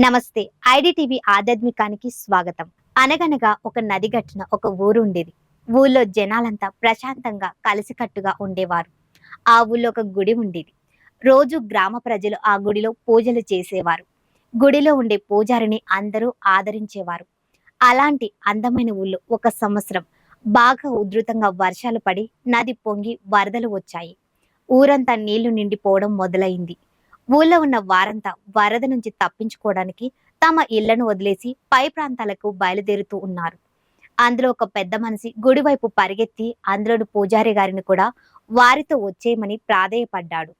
నమస్తే. ఐడిటీవీ ఆధ్యాత్మికానికి స్వాగతం. అనగనగా ఒక నది గట్టున ఒక ఊరు ఉండేది ఊళ్ళో జనాలంతా ప్రశాంతంగా కలిసికట్టుగా ఉండేవారు. ఆ ఊళ్ళో ఒక గుడి ఉండేది. రోజు గ్రామ ప్రజలు ఆ గుడిలో పూజలు చేసేవారు. గుడిలో ఉండే పూజారిని అందరూ ఆదరించేవారు. అలాంటి అందమైన ఊళ్ళో ఒక సంవత్సరం బాగా ఉధృతంగా వర్షాలు పడి నది పొంగి వరదలు వచ్చాయి. ఊరంతా నీళ్ళు నిండిపోవడం మొదలైంది. ఊళ్ళో ఉన్న వారంతా వరద నుంచి తప్పించుకోవడానికి తమ ఇళ్ళను వదిలేసి పై ప్రాంతాలకు బయలుదేరుతూ ఉన్నారు. అందులో ఒక పెద్ద మనిషి గుడివైపు పరిగెత్తి అందులోని పూజారి గారిని కూడా వారితో వచ్చేయమని ప్రాధేయపడ్డాడు.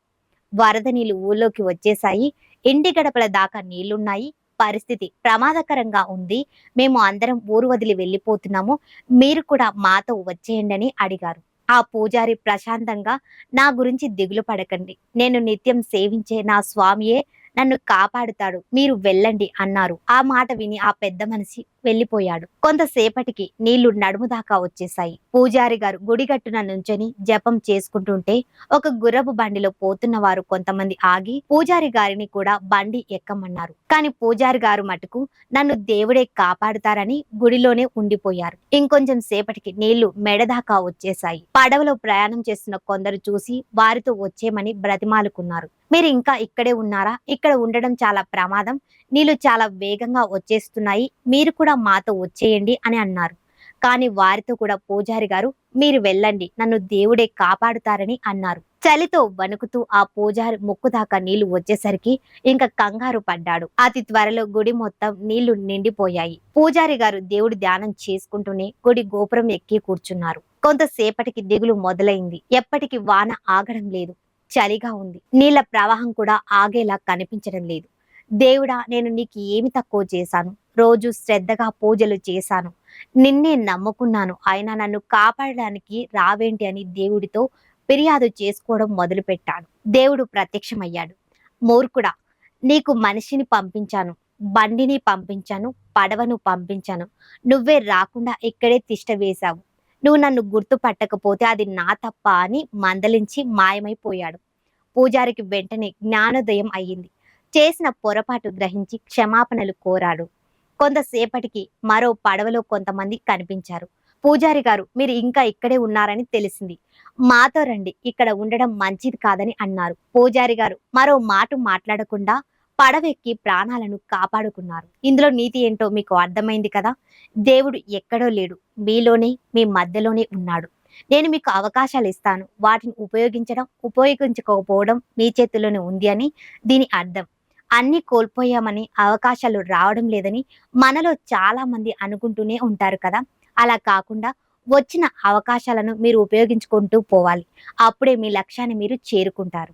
వరద నీళ్ళు ఊళ్ళోకి వచ్చేసాయి ఇంటి గడపల దాకా నీళ్ళున్నాయి. పరిస్థితి ప్రమాదకరంగా ఉంది. మేము అందరం ఊరు వదిలి వెళ్ళిపోతున్నాము. మీరు కూడా మాతో వచ్చేయండి అని అడిగారు. ఆ పూజారి ప్రశాంతంగా నా గురించి దిగులు పడకండి. నేను నిత్యం సేవించే నా స్వామియే. నన్ను కాపాడుతాడు. మీరు వెళ్ళండి అన్నారు. ఆ మాట విని ఆ పెద్ద మనిషి వెళ్ళిపోయాడు కొంతసేపటికి నీళ్ళు నడుము దాకా వచ్చేశాయి. పూజారి గారు గుడిగట్టున నుంచొని జపం చేసుకుంటుంటే ఒక గుర్రపు బండిలో పోతున్న వారు కొంతమంది ఆగి పూజారి గారిని కూడా బండి ఎక్కమన్నారు. కాని పూజారి గారు మటుకు నన్ను దేవుడే కాపాడుతారని గుడిలోనే ఉండిపోయారు. ఇంకొంచెం సేపటికి నీళ్ళు మెడదాకా వచ్చేశాయి. పడవలో ప్రయాణం చేస్తున్న కొందరు చూసి వారితో వచ్చేమని బ్రతిమాలుకున్నారు. మీరు ఇంకా ఇక్కడే ఉన్నారా? ఇక్కడ ఉండడం చాలా ప్రమాదం. నీళ్ళు చాలా వేగంగా వచ్చేస్తున్నాయి. మీరు కూడా మాతో వచ్చేయండి అని అన్నారు. కానీ వారితో కూడా పూజారి గారు మీరు వెళ్ళండి నన్ను దేవుడే కాపాడుతారని అన్నారు. చలితో వణుకుతూ ఆ పూజారి ముక్కు దాకా నీళ్ళు వచ్చేసరికి ఇంకా కంగారు పడ్డాడు. అతి త్వరలో గుడి మొత్తం నీళ్ళు నిండిపోయాయి. పూజారి గారు దేవుడి ధ్యానం చేసుకుంటూనే గుడి గోపురం ఎక్కి కూర్చున్నారు. కొంతసేపటికి దిగులు మొదలైంది. ఎప్పటికి వాన ఆగడం లేదు. చలిగా ఉంది. నీళ్ళ ప్రవాహం కూడా ఆగేలా కనిపించడం లేదు. దేవుడా నేను నీకు ఏమి తక్కువ చేశాను? రోజు శ్రద్ధగా పూజలు చేశాను. నిన్నే నమ్ముకున్నాను. ఆయన నన్ను కాపాడడానికి రావేంటి అని దేవుడితో ఫిర్యాదు చేసుకోవడం మొదలుపెట్టాడు దేవుడు ప్రత్యక్షమయ్యాడు. మూర్ఖుడా నీకు మనిషిని పంపించాను. బండిని పంపించాను. పడవను పంపించాను. నువ్వే రాకుండా ఇక్కడే తిష్ట వేశావు. నువ్వు నన్ను గుర్తుపట్టకపోతే అది నా తప్ప అని మందలించి మాయమైపోయాడు. పూజారికి వెంటనే జ్ఞానోదయం అయ్యింది. చేసిన పొరపాటు గ్రహించి క్షమాపణలు కోరాడు. కొంతసేపటికి మరో పడవలో కొంతమంది కనిపించారు. పూజారి గారు మీరు ఇంకా ఇక్కడే ఉన్నారని తెలిసింది. మాతో రండి ఇక్కడ ఉండడం మంచిది కాదని అన్నారు. పూజారి గారు మరో మాట మాట్లాడకుండా పడవెక్కి ప్రాణాలను కాపాడుకున్నారు. ఇందులో నీతి ఏంటో మీకు అర్థమైంది కదా? దేవుడు ఎక్కడో లేడు. మీలోనే మీ మధ్యలోనే ఉన్నాడు. నేను మీకు అవకాశాలు ఇస్తాను. వాటిని ఉపయోగించడం ఉపయోగించుకోకపోవడం మీ చేతిలోనే ఉంది అని దీని అర్థం. అన్ని కోల్పోయామని అవకాశాలు రావడం లేదని మనలో చాలా మంది అనుకుంటూనే ఉంటారు కదా. అలా కాకుండా వచ్చిన అవకాశాలను మీరు ఉపయోగించుకుంటూ పోవాలి. అప్పుడే మీ లక్ష్యాన్ని మీరు చేరుకుంటారు.